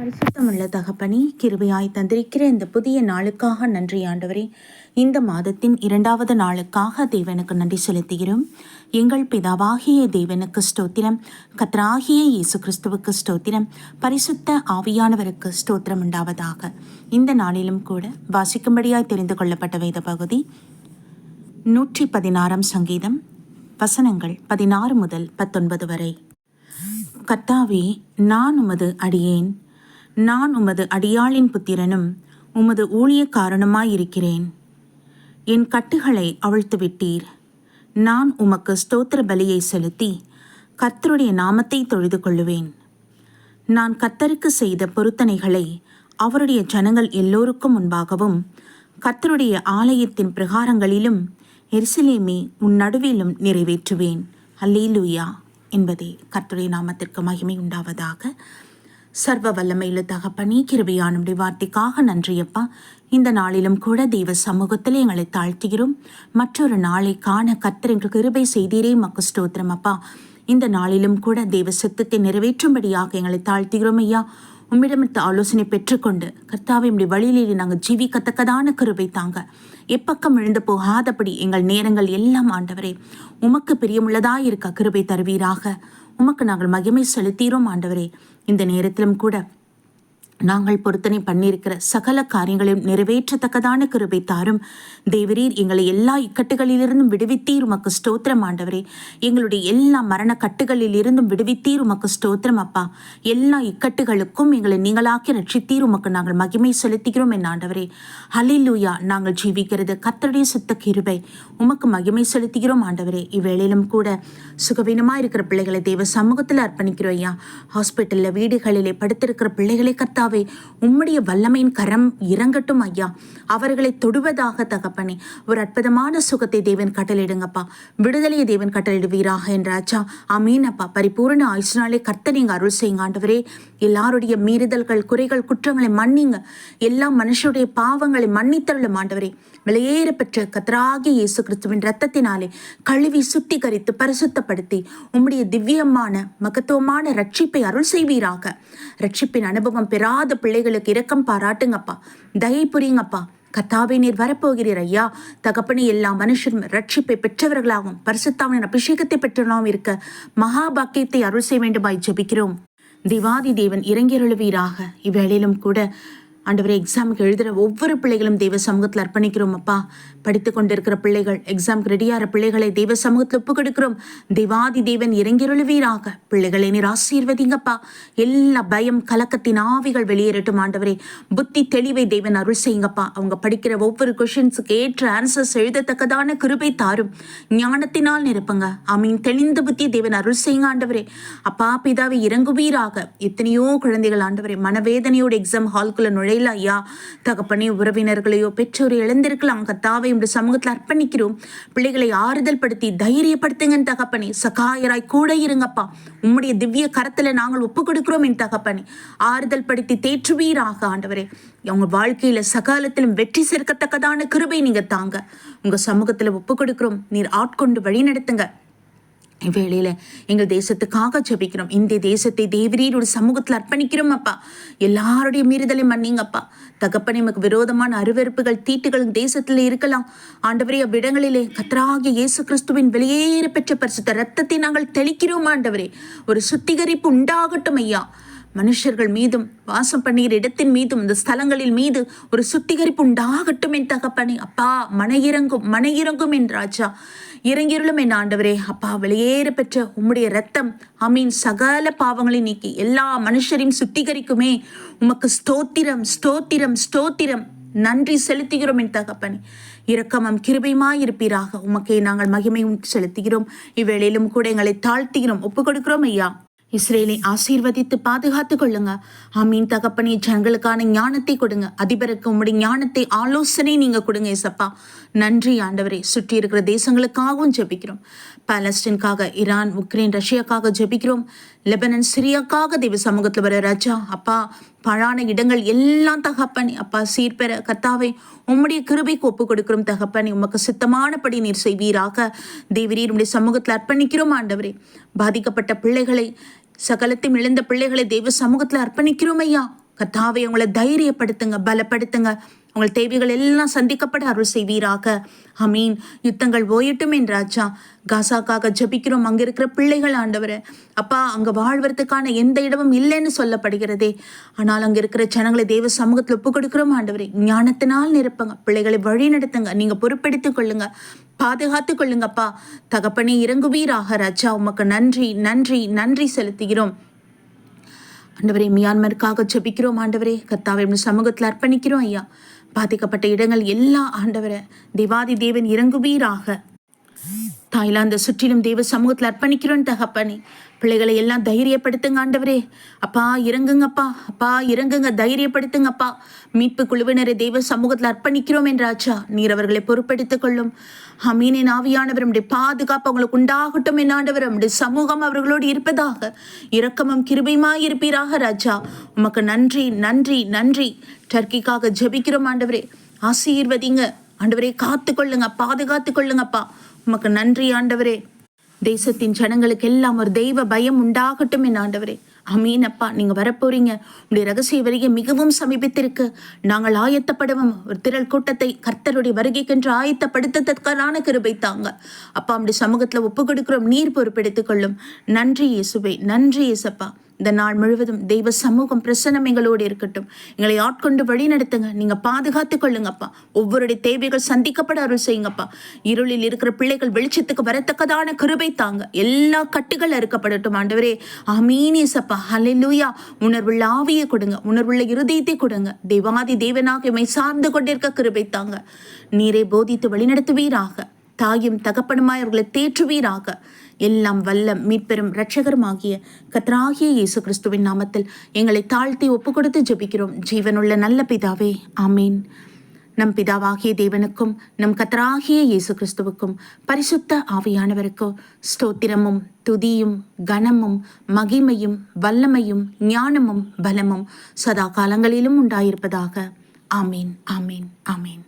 பரிசுத்தமுள்ள தகப்பனே கிருபையாய் தந்திருக்கிற இந்த புதிய நாளுக்காக நன்றி ஆண்டவரே. இந்த மாதத்தின் இரண்டாவது நாளுக்காக தேவனுக்கு நன்றி செலுத்துகிறோம். எங்கள் பிதாவாகிய தேவனுக்கு ஸ்தோத்திரம். கத்ராகிய இயேசு கிறிஸ்துவுக்கு ஸ்தோத்திரம். பரிசுத்த ஆவியானவருக்கு ஸ்தோத்திரம் உண்டாவதாக. இந்த நாளிலும் கூட வாசிக்கும்படியாய் தெரிந்து கொள்ளப்பட்ட வேத பகுதி நூற்றி பதினாறாம் சங்கீதம் வசனங்கள் பதினாறு முதல் பத்தொன்பது வரை. கத்தாவே நான் உமது அடியேன். நான் உமது அடியாளின் புத்திரனும் உமது ஊழியக்காரனுமாயிருக்கிறேன். என் கட்டுகளை அவிழ்த்து விட்டீர் நான் உமக்கு ஸ்தோத்திர பலியை செலுத்தி கர்த்தருடைய நாமத்தை தொழுது கொள்ளுவேன் நான் கத்தருக்கு செய்த பொருத்தனைகளை அவருடைய ஜனங்கள் எல்லோருக்கும் முன்பாகவும் கர்த்தருடைய ஆலயத்தின் பிரகாரங்களிலும் எரிசிலேமே உன் நடுவிலும் நிறைவேற்றுவேன். அல்லேலூயா. என்பதே கர்த்தருடைய நாமத்திற்கு மகிமை உண்டாவதாக சர்வ வல்லமையில தகப்பனே கிருபியானுடைய வார்த்தைக்காக நன்றியப்பா. இந்த நாளிலும் கூட தெய்வ சமூகத்தில் எங்களை தாழ்த்துகிறோம். மற்றொரு நாளை காண கர்த்தர் எங்களுக்கு கிருபை செய்தீரே. மக்கு ஸ்தோத்திரம் அப்பா. இந்த நாளிலும் கூட தெய்வ சித்தத்தை நிறைவேற்றும்படியாக எங்களை தாழ்த்துகிறோம் ஐயா. உம்மிடமிருந்த ஆலோசனை பெற்றுக்கொண்டு கர்த்தாவை இப்படி வழியிலே நாங்கள் ஜீவிக்கத்தக்கதான கிருபை தாங்க. எப்பக்கம் விழுந்து போகாதபடி எங்கள் நேரங்கள் எல்லாம் ஆண்டவரே உமக்கு பிரியமுள்ளதாக இருக்க கிருபை தருவீராக. உமக்கு நாங்கள் மகிமை செலுத்தீரோம் ஆண்டவரே. இந்த நேரத்திலும் கூட நாங்கள் பொருத்தனை பண்ணியிருக்கிற சகல காரியங்களையும் நிறைவேற்றத்தக்கதான கிருபை தாரும். தேவரீர் எங்களை எல்லா இக்கட்டுகளிலிருந்தும் விடுவித்தீர் உமக்கு ஸ்தோத்திரம் ஆண்டவரே. எங்களுடைய எல்லா மரண கட்டுகளில் இருந்தும் விடுவித்தீர் உமக்கு ஸ்தோத்திரம் அப்பா. எல்லா இக்கட்டுகளுக்கும் எங்களை நீங்களாக்கி ரட்சித்தீர் உமக்கு நாங்கள் மகிமை செலுத்துகிறோம் என் ஆண்டவரே. ஹலிலூயா நாங்கள் ஜீவிக்கிறது கத்தருடைய சுத்த கிருபை. உமக்கு மகிமை செலுத்துகிறோம் ஆண்டவரே. இவ்வேளையிலும் கூட சுகவீனமாக இருக்கிற பிள்ளைகளை தேவ சமூகத்தில் அர்ப்பணிக்கிறோம் ஐயா. ஹாஸ்பிட்டலில் வீடுகளிலே படுத்திருக்கிற பிள்ளைகளை கர்த்தா கர்த்தாவே உம்முடைய வல்லமையின் கரம் இறங்கட்டும் ஐயா. அவர்களை தொடுவதாக தகப்பனே ஒரு அற்புதமான சுகத்தை தேவன் கட்டளிடுங்கப்பா விடுதலையை தேவன் கட்டளையிடுவீராக என்றாச்சா அமீன் அப்பா. பரிபூர்ண ஆயுஷ்னாலே கர்த்த நீங்க அருள் செய்யுங்க ஆண்டவரே. எல்லாருடைய மீறுதல்கள் குறைகள் குற்றங்களை மன்னிங்க. எல்லா மனுஷருடைய பாவங்களை மன்னித்தருளும் ஆண்டவரே. வெளியேற பெற்ற கத்தராகிய இயேசு கிறிஸ்துவின் ரத்தத்தினாலே கழுவி சுத்திகரித்து பரிசுத்தப்படுத்தி உம்முடைய திவ்யமான மகத்துவமான ரட்சிப்பை அருள் செய்வீராக. ரட்சிப்பின் அனுபவம் பெறாத பிள்ளைகளுக்கு இரக்கம் பாராட்டுங்கப்பா. தயை புரியுங்கப்பா. கத்தாவை நீர் வரப்போகிறீர் ஐயா. தகப்பனி எல்லா மனுஷரும் ரட்சிப்பை பெற்றவர்களாகவும் பரிசுத்தாவின் அபிஷேகத்தை பெற்றவர்களாகவும் இருக்க மகாபாக்கியத்தை அருள் செய்ய வேண்டுமாய் ஜபிக்கிறோம். திவாதி தேவன் இறங்கியருளுவீராக. இவ்வேளையிலும் கூட ஆண்டவரே எக்ஸாமுக்கு எழுதுகிற ஒவ்வொரு பிள்ளைகளும் தெய்வ சமூகத்தில் அர்ப்பணிக்கிறோம் அப்பா. படித்து கொண்டிருக்கிற பிள்ளைகள் எக்ஸாமுக்கு ரெடியாகிற பிள்ளைகளை தெய்வ சமூகத்தில் ஒப்பு கொடுக்கிறோம் தெய்வாதி தேவன் இறங்கிருளுவீராக பிள்ளைகளை நீர் ஆசீர்வதிங்கப்பா. எல்லா பயம் கலக்கத்தின் ஆவிகள் வெளியேறட்டும் ஆண்டவரே. புத்தி தெளிவை தேவன் அருள் செய்யுங்கப்பா. அவங்க படிக்கிற ஒவ்வொரு கொஷின்ஸுக்கு ஏற்ற ஆன்சர்ஸ் எழுதத்தக்கதான கிருபை தாரும். ஞானத்தினால் நிரப்புங்க. அமீன் தெளிந்த புத்தி தேவன் அருள் செய்யுங்க ஆண்டவரே. அப்பா பிதாவை இறங்குவீராக. எத்தனையோ குழந்தைகள் ஆண்டவரே மனவேதனையோட எக்ஸாம் ஹால்குள்ள நுழை நுழையல ஐயா தகப்பனே உறவினர்களையோ பெற்றோரை இழந்திருக்கலாம் கத்தாவை உடைய சமூகத்தில் அர்ப்பணிக்கிறோம். பிள்ளைகளை ஆறுதல் படுத்தி தைரியப்படுத்துங்க தகப்பனே. சகாயராய் கூட இருங்கப்பா. உம்முடைய திவ்ய கரத்துல நாங்கள் ஒப்பு கொடுக்கிறோம் என் தகப்பனே. ஆறுதல் படுத்தி தேற்றுவீராக ஆண்டவரே. அவங்க வாழ்க்கையில சகாலத்திலும் வெற்றி சேர்க்கத்தக்கதான கிருபை நீங்க தாங்க. உங்க சமூகத்துல ஒப்பு கொடுக்கிறோம். நீர் ஆட்கொண்டு வழி நடத்துங்க இவ்வேளையில் எங்கள் தேசத்துக்காக ஜபிக்கிறோம். இந்த தேசத்தை தேவரீரோட சமூகத்தில் அர்ப்பணிக்கிறோம் அப்பா. எல்லாருடைய மீறுதலை மன்னிங்கப்பா தகப்பனை நமக்கு விரோதமான அருவறுப்புகள் தீட்டுகள் தேசத்தில் இருக்கலாம். ஆண்டவரே அவ்விடங்களிலே கத்தராகிய இயேசு கிறிஸ்துவின் வெளியேற பெற்ற பரிசுத்த ரத்தத்தை நாங்கள் தெளிக்கிறோம் ஆண்டவரே. ஒரு சுத்திகரிப்பு உண்டாகட்டும் ஐயா. மனுஷர்கள் மீதும் வாசம் பண்ணுகிற இடத்தின் மீதும் இந்த ஸ்தலங்களில் மீது ஒரு சுத்திகரிப்பு உண்டாகட்டும் என் தகப்பனே. அப்பா மன இறங்கும் மன இறங்கும் என் ராஜா. இறங்கியுள்ளும் என் ஆண்டவரே. அப்பா வெளியேற பெற்ற உம்முடைய ரத்தம் அமீன் சகல பாவங்களை நீக்கி எல்லா மனுஷரையும் சுத்திகரிக்குமே. உமக்கு ஸ்தோத்திரம் ஸ்தோத்திரம் ஸ்தோத்திரம். நன்றி செலுத்துகிறோம் என் தகப்பனே. இரக்கமம் கிருபையுமாயிருப்பீராக உமக்கே நாங்கள் மகிமையும் செலுத்துகிறோம். இவ்வேளையிலும் கூட எங்களை தாழ்த்துகிறோம். ஒப்புக் கொடுக்கிறோம் ஐயா. இஸ்ரேலை ஆசீர்வதித்து பாதுகாத்துக் கொள்ளுங்க. அமீன் தகப்பனே ஜனங்களுக்கான ஞானத்தை கொடுங்க. அதிபருக்கு உங்களுடைய ஞானத்தை ஆலோசனை நீங்க கொடுங்க இசப்பா. நன்றி ஆண்டவரே. சுற்றி இருக்கிற தேசங்களுக்காகவும் ஜெபிக்கிறோம். பாலஸ்டீனுக்காக ஈரான் உக்ரைன் ரஷ்யாக்காக ஜெபிக்கிறோம். லெபனன் சிரியாக்காக தெய்வ சமூகத்தில் வர ராஜா அப்பா பழான இடங்கள் எல்லாம் தகப்பன் அப்பா சீர்பெற கத்தாவை உம்முடைய கிருபைக்கு ஒப்பு கொடுக்கிறோம் தகப்பன். உமக்கு சித்தமானபடி நீர் செய்வீராக. தேவரீர் உடைய சமூகத்தில் அர்ப்பணிக்கிறோம் ஆண்டவரே. பாதிக்கப்பட்ட பிள்ளைகளை சகலத்தையும் இழந்த பிள்ளைகளை தெய்வ சமூகத்தில் அர்ப்பணிக்கிறோம் ஐயா. கர்த்தாவே உங்களை தைரியப்படுத்துங்க பலப்படுத்துங்க. உங்கள் தேவைகள் எல்லாம் சந்திக்கப்பட அருள் செய்வீராக. அமீன் யுத்தங்கள் ஓயட்டும் என் ராஜா. காசாக்காக ஜபிக்கிறோம். அங்க இருக்கிற பிள்ளைகள் ஆண்டவர் அப்பா அங்க வாழ்வதற்கான எந்த இடமும் இல்லைன்னு சொல்லப்படுகிறதே. ஆனால் அங்க இருக்கிற ஜனங்களை தேவ சமூகத்தில் ஒப்பு கொடுக்கிறோம் ஆண்டவரே. ஞானத்தினால் நிரப்புங்க. பிள்ளைகளை வழி நடத்துங்க. நீங்க பொறுப்பெடுத்துக் கொள்ளுங்க. பாதுகாத்து கொள்ளுங்கப்பா. தகப்பனே இறங்குவீராக ராஜா. உமக்கு நன்றி நன்றி நன்றி செலுத்துகிறோம். ஆண்டவரே மியான்மருக்காக ஜபிக்கிறோம் ஆண்டவரே. கத்தாவை சமூகத்தில் அர்ப்பணிக்கிறோம் ஐயா. பாதிக்கப்பட்ட இடங்கள் எல்லா ஆண்டவரை தேவாதி தேவன் இறங்குவீராக. தாய்லாந்து சுற்றிலும் தேவ சமூகத்தில் அர்ப்பணிக்கிறோம் தகப்பனே. பிள்ளைகளை எல்லாம் தைரியப்படுத்துங்க ஆண்டவரே. அப்பா இறங்குங்கப்பா அப்பா. இறங்குங்க தைரியப்படுத்துங்கப்பா மீட்பு குழுவினரை தெய்வ சமூகத்தில் அர்ப்பணிக்கிறோம் என்றாச்சா நீர் அவர்களை பொறுப்படுத்திக் கொள்ளும். அமீனின் ஆவியானவர் நம்முடைய பாதுகாப்பு அவங்களுக்கு உண்டாகட்டும் என்னாண்டவர் நம்முடைய சமூகம் அவர்களோடு இருப்பதாக இரக்கமும் கிருபையுமாய் இருப்பீராக ராஜா. உமக்கு நன்றி நன்றி நன்றி. டர்க்கிக்காக ஜெபிக்கிறோம் ஆண்டவரே. ஆசீர்வதிங்க. ஆண்டவரே காத்து கொள்ளுங்க பாதுகாத்து கொள்ளுங்கப்பா உமக்கு நன்றி ஆண்டவரே. தேசத்தின் ஜனங்களுக்கு எல்லாம் ஒரு தெய்வ பயம் உண்டாகட்டும் என் ஆண்டவரே. அமீன் அப்பா. நீங்க வரப்போறீங்க. உடைய ரகசிய வருகை மிகவும் சமீபித்திருக்கு. நாங்கள் ஆயத்தப்படுவோம் ஒரு திரள் கூட்டத்தை கர்த்தருடைய வருகைக்கென்று ஆயத்தப்படுத்ததற்கான கிருபை தாங்க. அப்பா அப்படி சமூகத்துல ஒப்பு கொடுக்கிறோம் நீர் பொறுப்பெடுத்துக் கொள்ளும் நன்றி இயேசுவை. நன்றி இயேசப்பா. இந்த நாள் முழுவதும் தெய்வ சமூகம் பிரசன்னம் எங்களோடு இருக்கட்டும். எங்களை ஆட்கொண்டு வழி நடத்துங்க நீங்கள் பாதுகாத்து கொள்ளுங்கப்பா. ஒவ்வொருடைய தேவைகள் சந்திக்கப்பட அருள் செய்யுங்கப்பா. இருளில் இருக்கிற பிள்ளைகள் வெளிச்சத்துக்கு வரத்தக்கதான கிருபை தாங்க. எல்லா கட்டுகள் அறுக்கப்படட்டும் ஆண்டவரே. அமீனியசப்பா ஹalleluya. உணர்வுள்ள ஆவியை கொடுங்க. உணர்வுள்ள இருதயத்தை கொடுங்க. தெய்வாதி தேவனாக இமை சார்ந்து கொண்டிருக்க கிருபை தாங்க. நீரை போதித்து வழிநடத்துவீராக. தாயும் தகப்பனுமாய் அவர்களை தேற்றுவீராக. எல்லாம் வல்ல மீட்பெரும் இரட்சகருமாகிய கத்ராகிய இயேசு கிறிஸ்துவின் நாமத்தில் எங்களை தாழ்த்தி ஒப்பு கொடுத்து ஜெபிக்கிறோம். ஜீவனுள்ள நல்ல பிதாவே ஆமீன். நம் பிதாவாகிய தேவனுக்கும் நம் கத்தராகிய இயேசு கிறிஸ்துவுக்கும் பரிசுத்த ஆவியானவருக்கும் ஸ்தோத்திரமும் துதியும் கனமும் மகிமையும் வல்லமையும் ஞானமும் பலமும் சதா காலங்களிலும் உண்டாயிருப்பதாக. ஆமீன் ஆமீன் ஆமீன்.